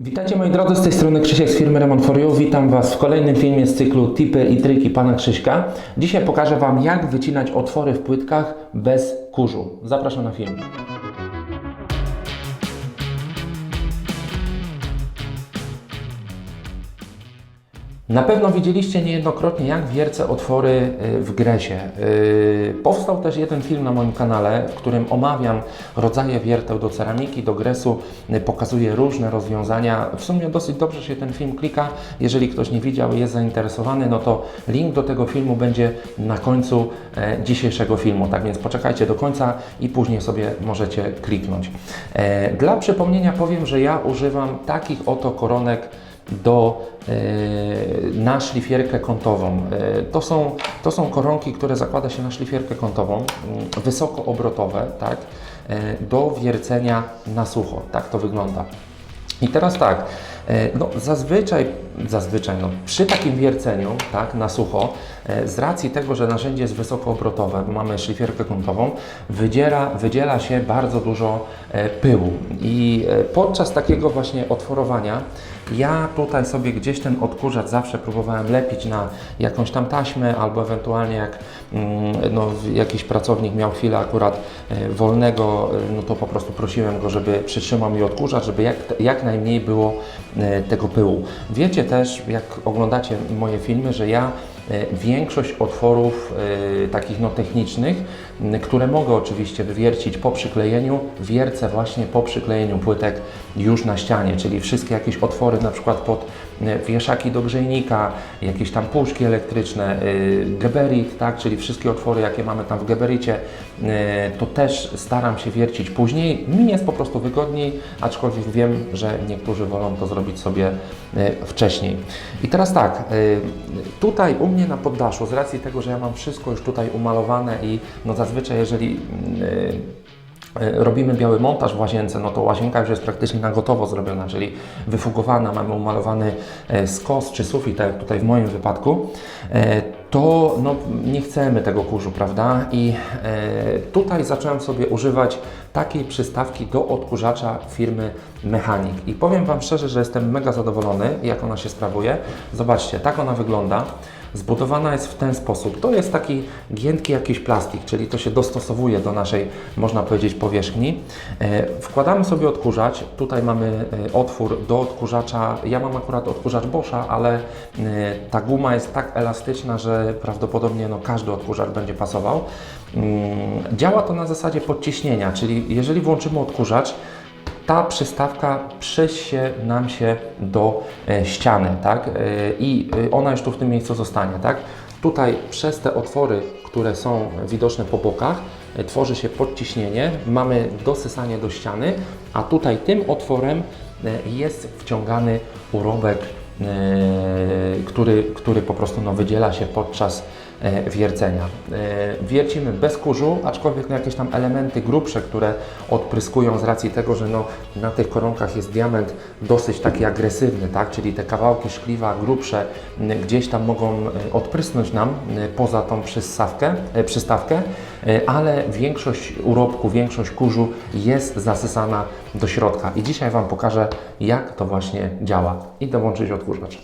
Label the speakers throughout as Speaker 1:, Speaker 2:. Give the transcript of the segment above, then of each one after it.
Speaker 1: Witajcie moi drodzy, z tej strony Krzysiek z firmy Remont for You. Witam Was w kolejnym filmie z cyklu Tipy i triki Pana Krzyśka. Dzisiaj pokażę Wam jak wycinać otwory w płytkach bez kurzu. Zapraszam na film. Na pewno widzieliście niejednokrotnie, jak wiercę otwory y, w gresie. Y, Powstał też jeden film na moim kanale, w którym omawiam rodzaje wierteł do ceramiki, do gresu, y, pokazuję różne rozwiązania. W sumie dosyć dobrze się ten film klika. Jeżeli ktoś nie widział i jest zainteresowany, no to link do tego filmu będzie na końcu dzisiejszego filmu. Tak więc poczekajcie do końca i później sobie możecie kliknąć. Dla przypomnienia powiem, że ja używam takich oto koronek do, e, na szlifierkę kątową. E, To są, to są koronki, które zakłada się na szlifierkę kątową, mm, wysokoobrotowe, tak, e, do wiercenia na sucho. Tak to wygląda. I teraz tak, no zazwyczaj, zazwyczaj no, przy takim wierceniu tak, na sucho, z racji tego, że narzędzie jest wysokoobrotowe, bo mamy szlifierkę kątową, wydziela, wydziela się bardzo dużo e, pyłu. I e, podczas takiego właśnie otworowania ja tutaj sobie gdzieś ten odkurzacz zawsze próbowałem lepić na jakąś tam taśmę, albo ewentualnie jak mm, no, jakiś pracownik miał chwilę akurat e, wolnego, e, no to po prostu prosiłem go, żeby przytrzymał mi odkurzacz, żeby jak, jak najmniej było e, tego pyłu. Wiecie też, jak oglądacie moje filmy, że ja e, większość otworów e, takich no, technicznych, które mogę oczywiście wywiercić po przyklejeniu, wiercę właśnie po przyklejeniu płytek już na ścianie, czyli wszystkie jakieś otwory na przykład pod e, wieszaki do grzejnika, jakieś tam puszki elektryczne, y, geberit, tak, czyli wszystkie otwory, jakie mamy tam w gebericie, to też staram się wiercić później. Mi jest po prostu wygodniej, aczkolwiek wiem, że niektórzy wolą to zrobić sobie wcześniej. I teraz tak, tutaj u mnie na poddaszu, z racji tego, że ja mam wszystko już tutaj umalowane i no zazwyczaj jeżeli y, e, robimy biały montaż w łazience, no to łazienka już jest praktycznie na gotowo zrobiona, czyli wyfugowana, mamy umalowany e, skos czy sufit, tak jak tutaj w moim wypadku, e, to no, nie chcemy tego kurzu, prawda? I e, tutaj zacząłem sobie używać takiej przystawki do odkurzacza firmy Mechanik. I powiem Wam szczerze, że jestem mega zadowolony, jak ona się sprawuje. Zobaczcie, tak ona wygląda. Zbudowana jest w ten sposób. To jest taki giętki jakiś plastik, czyli to się dostosowuje do naszej, można powiedzieć, powierzchni. E, Wkładamy sobie odkurzacz. Tutaj mamy e, otwór do odkurzacza. Ja mam akurat odkurzacz Boscha, ale e, ta guma jest tak elastyczna, że prawdopodobnie no, każdy odkurzacz będzie pasował. Mm, Działa to na zasadzie podciśnienia, czyli jeżeli włączymy odkurzacz, ta przystawka przesie nam się do e, ściany, tak? E, I e, ona już tu w tym miejscu zostanie, tak? Tutaj przez te otwory, które są widoczne po bokach, tworzy się podciśnienie, mamy dosysanie do ściany, a tutaj tym otworem jest wciągany urobek, który, który po prostu no, wydziela się podczas wiercenia. E, Wiercimy bez kurzu, aczkolwiek no, jakieś tam elementy grubsze, które odpryskują z racji tego, że no, na tych koronkach jest diament dosyć taki agresywny, tak? czyli te kawałki szkliwa grubsze gdzieś tam mogą e, odprysnąć nam e, poza tą przystawkę, e, przystawkę, e, ale większość urobku, większość kurzu jest zasysana do środka. I dzisiaj Wam pokażę, jak to właśnie działa. Idę włączyć odkurzacz.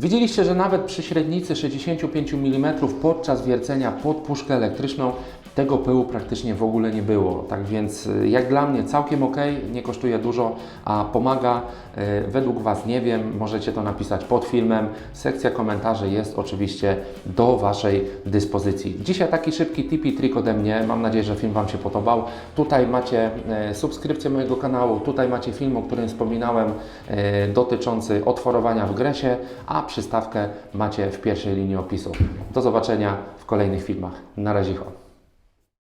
Speaker 1: Widzieliście, że nawet przy średnicy 65 mm podczas wiercenia pod puszkę elektryczną tego pyłu praktycznie w ogóle nie było. Tak więc y, jak dla mnie całkiem ok, nie kosztuje dużo, a pomaga. Y, Według Was nie wiem, możecie to napisać pod filmem. Sekcja komentarzy jest oczywiście do Waszej dyspozycji. Dzisiaj taki szybki tip i trik ode mnie. Mam nadzieję, że film Wam się podobał. Tutaj macie e, subskrypcję mojego kanału, tutaj macie film, o którym wspominałem, dotyczący otworowania w Gresie, a przystawkę macie w pierwszej linii opisu. Do zobaczenia w kolejnych filmach. Na razie.